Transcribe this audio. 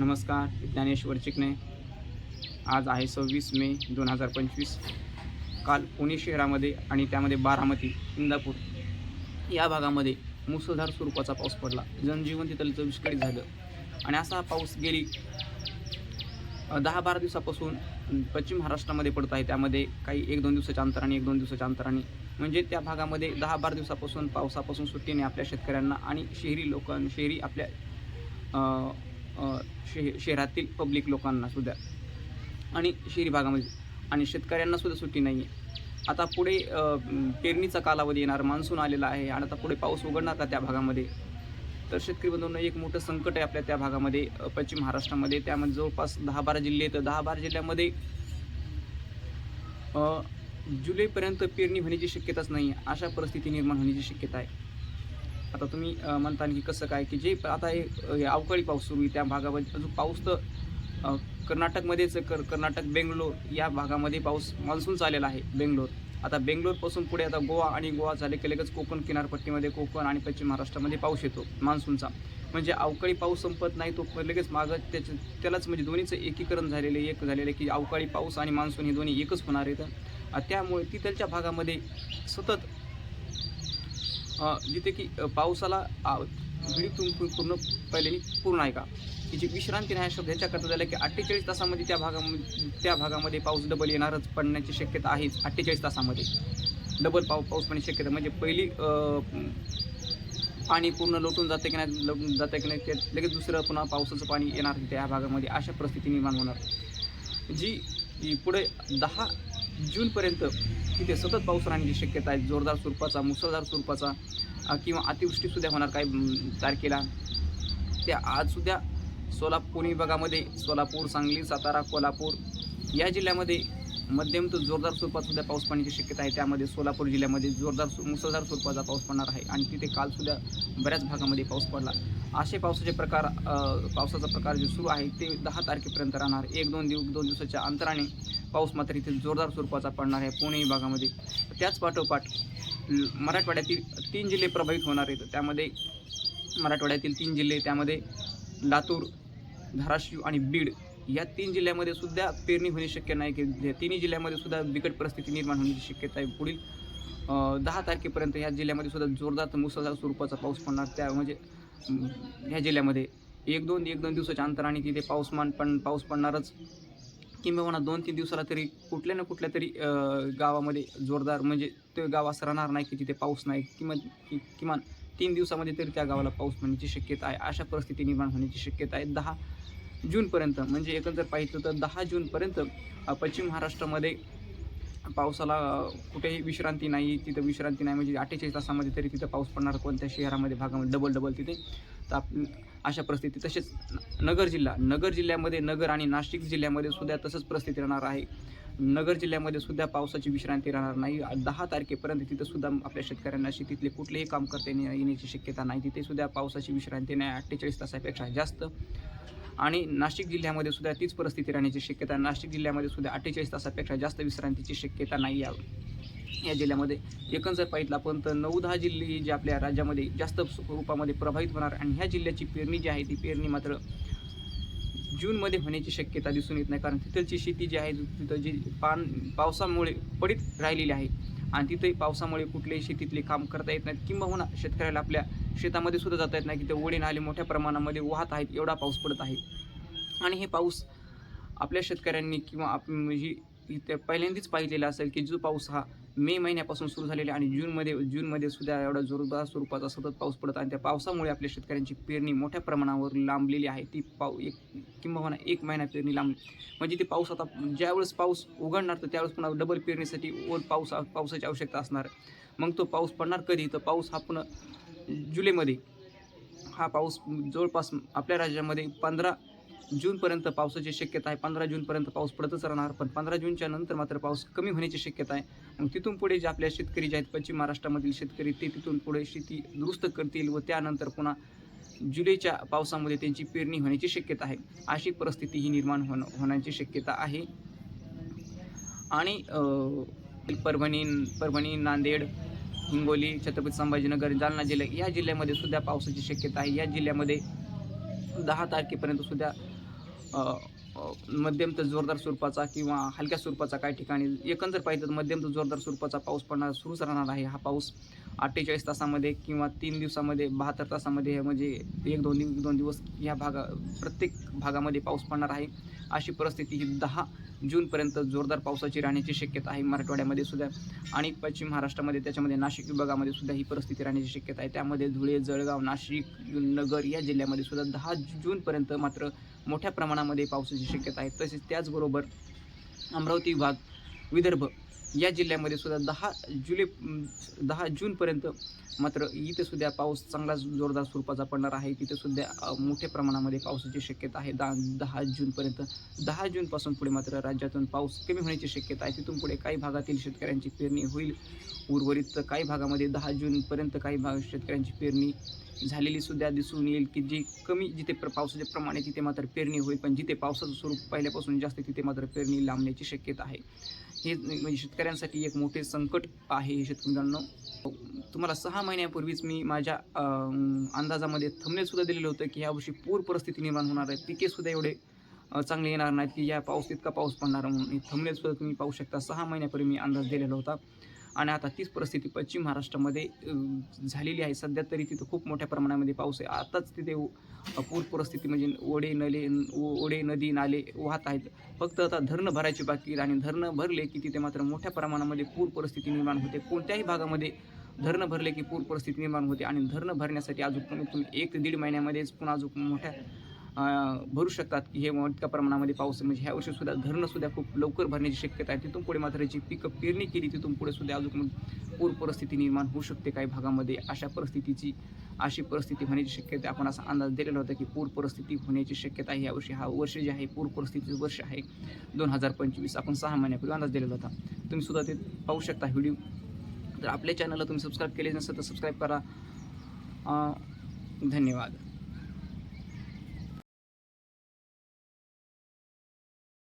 नमस्कार ज्ञानेश्वर चिकणे आज आहे सव्वीस मे दोन हजार पंचवीस. काल पुणे शहरामध्ये आणि त्यामध्ये बारामती इंदापूर या भागामध्ये मुसळधार स्वरूपाचा पाऊस पडला. जनजीवन तिथलं विस्कळीत झालं. आणि असा हा पाऊस गेली दहा बारा दिवसापासून पश्चिम महाराष्ट्रामध्ये पडत आहे. त्यामध्ये काही एक दोन दिवसाच्या अंतराने एक दोन दिवसाच्या अंतराने. म्हणजे त्या भागामध्ये दहा बारा दिवसापासून पावसापासून सुट्टीने आपल्या शेतकऱ्यांना आणि शहरी लोकां शहरी आपल्या शे शहरातील पब्लिक लोकांना सुद्धा. आणि शहरी भागामध्ये. आणि शेतकऱ्यांना सुद्धा सुट्टी नाही आहे आता पुढे पेरणीचा कालावधी येणार मान्सून आलेला आहे आणि आता पुढे पाऊस उघडणार का त्या भागामध्ये? तर शेतकरी बंधूंना एक मोठं संकट आहे आपल्या त्या भागामध्ये पश्चिम महाराष्ट्रामध्ये. त्यामध्ये जवळपास दहा बारा जिल्हे आहेत. दहा बारा जिल्ह्यामध्ये जुलैपर्यंत पेरणी होण्याची शक्यताच नाही आहे अशा परिस्थिती निर्माण होण्याची शक्यता आहे. आता तुम्ही म्हणता की कसं काय की जे आता हे अवकाळी पाऊस सुरू आहे त्या भागामध्ये अजून पाऊस तर कर्नाटकमध्येच कर कर्नाटक बेंगलोर या भागामध्ये पाऊस मान्सून चाललेला आहे बेंगलोर. आता बेंगलोरपासून पुढे आता गोवा आणि गोवा झाले की लगेच कोकण किनारपट्टीमध्ये कोकण आणि पश्चिम महाराष्ट्रामध्ये पाऊस येतो मान्सूनचा म्हणजे अवकाळी पाऊस संपत नाही तो लगेच मागं त्याच्या त्यालाच म्हणजे दोन्हीचं एकीकरण झालेलं आहे एक झालेलं की अवकाळी पाऊस आणि मान्सून हे दोन्ही एकच होणार आहेत त्यामुळे तिथलच्या भागामध्ये सतत जिथे की पावसाला विडी विहिरीतून पूर्ण पहिल्याने पूर्ण आहे का की जी विश्रांती नाही शब्द ह्याच्याकरता झाला की अठ्ठेचाळीस तासामध्ये त्या भागामध्ये त्या भागामध्ये पाऊस डबल येणारच पडण्याची शक्यता आहेच अठ्ठेचाळीस तासामध्ये. डबल पाऊ पाऊस पडण्याची शक्यता म्हणजे पहिली पाणी पूर्ण लोटून जाते की नाही लोटून जाते की नाही ते लगेच दुसरं पुन्हा पावसाचं पाणी येणार त्या भागामध्ये अशा परिस्थिती निर्माण होणार. जी पुढे दहा जूनपर्यंत तिथे सतत पाऊस राहण्याची शक्यता आहे. जोरदार स्वरूपाचा मुसळधार स्वरूपाचा किंवा अतिवृष्टीसुद्धा होणार काही तारखेला. त्या आजसुद्धा सोलापूर पुणे विभागामध्ये सोलापूर सांगली सातारा कोल्हापूर या जिल्ह्यामध्ये मध्यम तर जोरदार स्वरूपात सुद्धा पाऊस पडण्याची शक्यता आहे. त्यामध्ये सोलापूर जिल्ह्यामध्ये जोरदार सु- मुसळधार स्वरूपाचा पाऊस पडणार आहे आणि तिथे कालसुद्धा बऱ्याच भागामध्ये पाऊस पडला. असे पावसाचे प्रकार पावसाचा प्रकार जे सुरू आहे ते दहा तारखेपर्यंत राहणार. एक दोन दिवस दोन दिवसाच्या अंतराने पाऊस मात्र इथे जोरदार स्वरूपाचा पडणार आहे पुणे भागामध्ये. त्याच पाठोपाठ मराठवाड्यातील तीन जिल्हे प्रभावित होणार आहेत. त्यामध्ये मराठवाड्यातील तीन जिल्हे त्यामध्ये लातूर धाराशिव आणि बीड या तीन जिल्ह्यामध्ये सुद्धा पेरणी होणे शक्य नाही की या तिन्ही जिल्ह्यामध्ये सुद्धा बिकट परिस्थिती निर्माण होण्याची शक्यता आहे. पुढील दहा तारखेपर्यंत या जिल्ह्यामध्ये सुद्धा जोरदार तर मुसळधार स्वरूपाचा पाऊस पडणार. त्या म्हणजे ह्या जिल्ह्यामध्ये एक दोन एक दोन दिवसाच्या अंतराने तिथे पाऊसमान पण पाऊस पडणारच. किंबहुना दोन तीन दिवसाला तरी कुठल्या ना कुठल्या तरी गावामध्ये जोरदार म्हणजे ते गाव असं राहणार नाही की तिथे पाऊस नाही. किंवा कि किमान तीन दिवसामध्ये तरी त्या गावाला पाऊस पडण्याची शक्यता आहे. अशा परिस्थिती निर्माण होण्याची शक्यता आहे. दहा जूनपर्यंत म्हणजे एकंदर पाहिजे तर दहा जूनपर्यंत पश्चिम महाराष्ट्रामध्ये पावसाला कुठेही विश्रांती नाही तिथं विश्रांती नाही म्हणजे अठ्ठेचाळीस तासामध्ये तरी तिथं पाऊस पडणार कोणत्या शहरामध्ये भागामध्ये डबल डबल तिथे. तर आप अशा परिस्थिती. तसेच नगर जिल्हा नगर जिल्ह्यामध्ये नगर आणि नाशिक जिल्ह्यामध्ये सुद्धा तसंच परिस्थिती राहणार आहे. नगर जिल्ह्यामध्ये सुद्धा पावसाची विश्रांती राहणार नाही. दहा तारखेपर्यंत तिथं सुद्धा आपल्या शेतकऱ्यांना शेतीतले कुठलेही काम करता येण्याची शक्यता नाही. तिथे सुद्धा पावसाची विश्रांती नाही अठ्ठेचाळीस तासापेक्षा जास्त. आणि नाशिक जिल्ह्यामध्ये सुद्धा तीच परिस्थिती राहण्याची शक्यता नाशिक जिल्ह्यामध्ये सुद्धा अठ्ठेचाळीस तासापेक्षा जास्त विश्रांतीची शक्यता नाही या या जिल्ह्यामध्ये. एकंदर जर पाहिलं आपण तर नऊ दहा जिल्हे जे आपल्या राज्यामध्ये जास्त स्वरूपामध्ये प्रभावित होणार आणि ह्या जिल्ह्याची पेरणी जी आहे ती पेरणी मात्र जूनमध्ये होण्याची शक्यता दिसून येत नाही. कारण तिथलची शेती जी आहे तिथं जी पान पावसामुळे पडीत राहिलेली आहे आणि तिथेही पावसामुळे कुठलेही शेतीतले काम करता येत नाहीत. किंबहुना शेतकऱ्याला आपल्या शेतामध्ये सुद्धा जाता येत नाही की ते ओढे नाले मोठ्या प्रमाणामध्ये वाहत आहेत एवढा पाऊस पडत आहे. आणि हे पाऊस आपल्या शेतकऱ्यांनी किंवा आप म्हणजे इथे पहिल्यांदाच पाहिलेला असेल की जो पाऊस हा मे महिन्यापासून सुरू झालेला आहे आणि जूनमध्ये जूनमध्ये सुद्धा एवढा जोरदार स्वरूपाचा सतत पाऊस पडत आणि त्या पावसामुळे आपल्या शेतकऱ्यांची पेरणी मोठ्या प्रमाणावर लांबलेली आहे. ती पाऊ एक किंबहुना एक महिना पेरणी लांब म्हणजे ते पाऊस आता ज्यावेळेस पाऊस उघडणार तर त्यावेळेस पुन्हा डबल पेरणीसाठी ओर पाऊस पावसाची आवश्यकता असणार. मग तो पाऊस पडणार कधी? तर पाऊस हा पुन्हा जुलैमध्ये. हा पाऊस जवळपास आपल्या राज्यामध्ये पंधरा जूनपर्यंत पावसाची शक्यता आहे. पंधरा जूनपर्यंत पाऊस पडतच राहणार पण पंधरा जूनच्या नंतर मात्र पाऊस कमी होण्याची शक्यता आहे. मग तिथून पुढे जे आपल्या शेतकरी जे आहेत पश्चिम महाराष्ट्रामधील शेतकरी ते तिथून पुढे शेती दुरुस्त करतील व त्यानंतर पुन्हा जुलैच्या पावसामध्ये त्यांची पेरणी होण्याची शक्यता आहे. अशी परिस्थिती ही निर्माण होणं होण्याची शक्यता आहे. आणि परभणी परभणी नांदेड हिंगोली छत्रपती संभाजीनगर जालना जिल्हा या जिल्ह्यामध्ये सुद्धा पावसाची शक्यता आहे. या जिल्ह्यामध्ये दहा तारखेपर्यंत सुद्धा मध्यम तर जोरदार स्वरूपाचा किंवा हलक्या स्वरूपाचा काही ठिकाणी एकंदर पाहिजे तर मध्यम तर जोरदार स्वरूपाचा पाऊस पडणार सुरूच राहणार आहे हा पाऊस. अठ्ठेचाळीस तासामध्ये किंवा तीन दिवसामध्ये बहात्तर तासामध्ये हे म्हणजे एक दोन दिव दोन दिवस या भागा प्रत्येक भागामध्ये पाऊस पडणार आहे. अशी परिस्थिती ही दहा जूनपर्यंत जोरदार पावसाची राहण्याची शक्यता आहे मराठवाड्यामध्ये सुद्धा. आणि पश्चिम महाराष्ट्रामध्ये त्याच्यामध्ये नाशिक विभागामध्ये सुद्धा ही परिस्थिती राहण्याची शक्यता आहे. त्यामध्ये धुळे जळगाव नाशिक नगर या जिल्ह्यामध्ये सुद्धा दहा जूनपर्यंत मात्र मोठ्या प्रमाणामध्ये पावसाची शक्यता आहे. तसेच त्याचबरोबर अमरावती विभाग विदर्भ या जिल्ह्यामध्ये सुद्धा दहा जुलै दहा जूनपर्यंत मात्र इथे सुद्धा पाऊस चांगला जोरदार स्वरूपाचा पडणार आहे. तिथे सुद्धा मोठ्या प्रमाणामध्ये पावसाची शक्यता आहे. दहा दहा जूनपर्यंत दहा जूनपासून पुढे मात्र राज्यातून पाऊस कमी होण्याची शक्यता आहे. तिथून पुढे काही भागातील शेतकऱ्यांची पेरणी होईल. उर्वरित काही भागामध्ये दहा जूनपर्यंत काही भाग शेतकऱ्यांची पेरणी झालेली सुद्धा दिसून येईल की जी कमी जिथे प्र पावसाचे प्रमाण आहे तिथे मात्र पेरणी होईल. पण जिथे पावसाचं स्वरूप पहिल्यापासून जास्त तिथे मात्र पेरणी लांबण्याची शक्यता आहे. हे म्हणजे शेतकऱ्यांसाठी एक मोठे संकट आहे हे शेतकऱ्यांना. तुम्हाला सहा महिन्यापूर्वीच मी माझ्या अंदाजामध्ये थंबनेलसुद्धा दिलेलं होतं की यावर्षी पूर परिस्थिती निर्माण होणार आहे. पिकेसुद्धा एवढे चांगले येणार नाहीत की या पाऊस इतका पाऊस पडणार म्हणून. थंबनेल तुम्ही पाहू शकता. सहा महिन्यापूर्वी मी अंदाज दिलेला होता. आणि आता तीच परिस्थिती पश्चिम महाराष्ट्रामध्ये झालेली आहे. सध्या तरी तिथं खूप मोठ्या प्रमाणामध्ये पाऊस आहे. आताच तिथे पूर परिस्थिती म्हणजे ओढे नले ओ- ओढे नदी नाले वाहत आहेत. फक्त आता धरणं भरायची बाकी आणि धरणं भरले की तिथे मात्र मोठ्या प्रमाणामध्ये पूर परिस्थिती निर्माण होते. कोणत्याही भागामध्ये धरणं भरले की पूर परिस्थिती निर्माण होते आणि धरणं भरण्यासाठी अजून कमीत कमी एक ते दीड महिन्यामध्येच पुन्हा अजून मोठ्या भरू शकतात की हे मोठ्या प्रमाणामध्ये पाऊस म्हणजे ह्या वर्षीसुद्धा सुद्धा खूप लवकर भरण्याची शक्यता आहे. तिथून पुढे मात्र जी पिकं पेरणी केली तिथून पुढे सुद्धा अजून पूर परिस्थिती निर्माण होऊ शकते काही भागामध्ये. अशा परिस्थितीची अशी परिस्थिती होण्याची शक्यता आपण असा अंदाज दिलेला होता की पूर परिस्थिती होण्याची शक्यता आहे. यावर्षी हा वर्ष जे आहे पूर परिस्थितीचं वर्ष आहे. दोन हजार पंचवीस आपण सहा महिन्यापूर्वी अंदाज दिलेला होता. तुम्ही सुद्धा ते पाहू शकता व्हिडिओ. तर आपल्या चॅनलला तुम्ही सबस्क्राईब केले नसेल तर सबस्क्राईब करा. धन्यवाद.